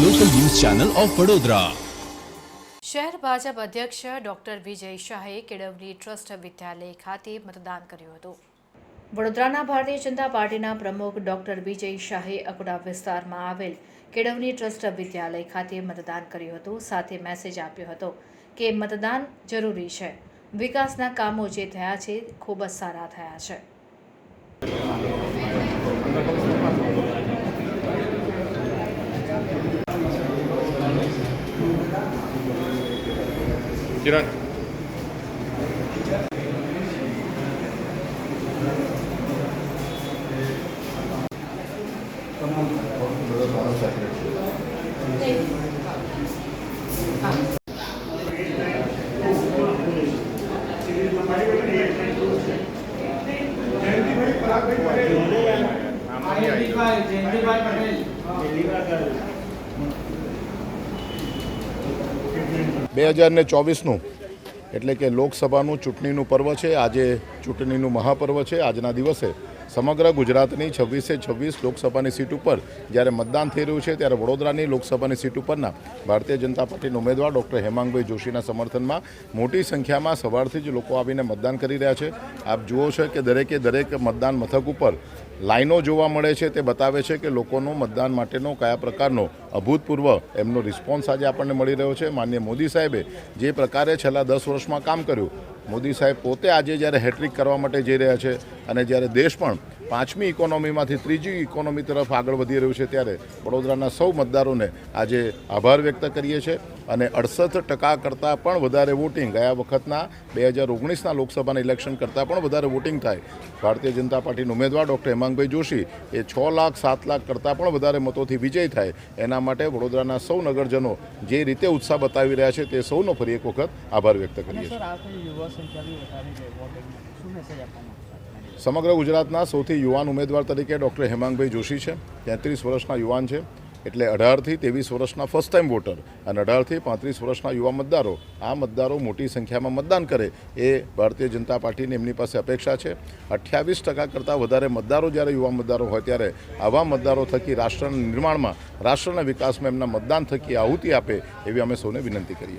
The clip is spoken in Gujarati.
Channel of Vadodara. શહેર ભાજપ અધ્યક્ષ ડોક્ટર વિજય શાહે કેળવણી ટ્રસ્ટ વિદ્યાલય ખાતે મતદાન કર્યું હતું. વડોદરાના ભારતીય જનતા પાર્ટીના પ્રમુખ ડોક્ટર વિજય શાહે અકોડા વિસ્તારમાં આવેલ કેળવણી ટ્રસ્ટ વિદ્યાલય ખાતે મતદાન કર્યું હતું, સાથે મેસેજ આપ્યો હતો કે મતદાન જરૂરી છે. વિકાસના કામો જે થયા છે, ખૂબ જ સારા થયા છે. કિરણ જયંતિભાઈ જયંતિભાઈ પટેલ. બે હજાર ને ચોવીસનું, એટલે કે લોકસભાનું ચૂંટણીનું પર્વ છે. આજે ચૂંટણીનું મહાપર્વ છે. આજના દિવસે સમગ્ર ગુજરાતની છવ્વીસે છવ્વીસ લોકસભાની સીટ ઉપર જ્યારે મતદાન થઈ રહ્યું છે, ત્યારે વડોદરાની લોકસભાની સીટ ઉપરના ભારતીય જનતા પાર્ટીના ઉમેદવાર ડૉક્ટર હેમાંગભાઈ જોશીના સમર્થનમાં મોટી સંખ્યામાં સવારથી જ લોકો આવીને મતદાન કરી રહ્યા છે. આપ જુઓ છો કે દરેકે દરેક મતદાન મથક ઉપર લાઈનો જોવા મળે છે તે બતાવે છે કે લોકોનો મતદાન માટેનો કયા પ્રકારનો અભૂતપૂર્વ એમનો રિસ્પોન્સ આજે આપણને મળી રહ્યો છે. માન્ય મોદી સાહેબે જે પ્રકારે છેલ્લા દસ વર્ષમાં કામ કર્યું, મોદી સાહેબ પોતે આજે જ્યારે હેટ્રિક કરવા માટે જઈ રહ્યા છે અને જ્યારે દેશ પણ પાંચમી ઇકોનોમીમાંથી ત્રીજી ઇકોનોમી તરફ આગળ વધી રહ્યું છે ત્યારે વડોદરાના સૌ મતદારોને આજે આભાર વ્યક્ત કરીએ છીએ અને અડસઠ ટકા કરતાં પણ વધારે વોટિંગ ગયા વખતના બે હજાર ઓગણીસના લોકસભાના ઇલેક્શન કરતાં પણ વધારે વોટિંગ થાય. ભારતીય જનતા પાર્ટીના ઉમેદવાર ડૉક્ટર હેમાંગભાઈ જોશી એ છ લાખ સાત લાખ કરતાં પણ વધારે મતોથી વિજય થાય. એના માટે વડોદરાના સૌ નગરજનો જે રીતે ઉત્સાહ બતાવી રહ્યા છે તે સૌનો ફરી એક વખત આભાર વ્યક્ત કરીએ છીએ. સમગ્ર ગુજરાતના સૌથી યુવાન ઉમેદવાર તરીકે ડૉક્ટર હેમાંગભાઈ જોશી છે. તેત્રીસ વર્ષના યુવાન છે. એટલે અઢારથી ત્રેવીસ વર્ષના ફર્સ્ટ ટાઈમ વોટર અને અઢારથી પાંત્રીસ વર્ષના યુવા મતદારો. આ મતદારો મોટી સંખ્યામાં મતદાન કરે. એ ભારતીય જનતા પાર્ટીની એમની પાસે અપેક્ષા છે. અઠ્યાવીસ ટકા કરતાં વધારે મતદારો જ્યારે યુવા મતદારો હોય ત્યારે આવા મતદારો થકી રાષ્ટ્રના નિર્માણમાં, રાષ્ટ્રના વિકાસમાં એમના મતદાન થકી આહુતિ આપે એવી અમે સૌને વિનંતી કરીએ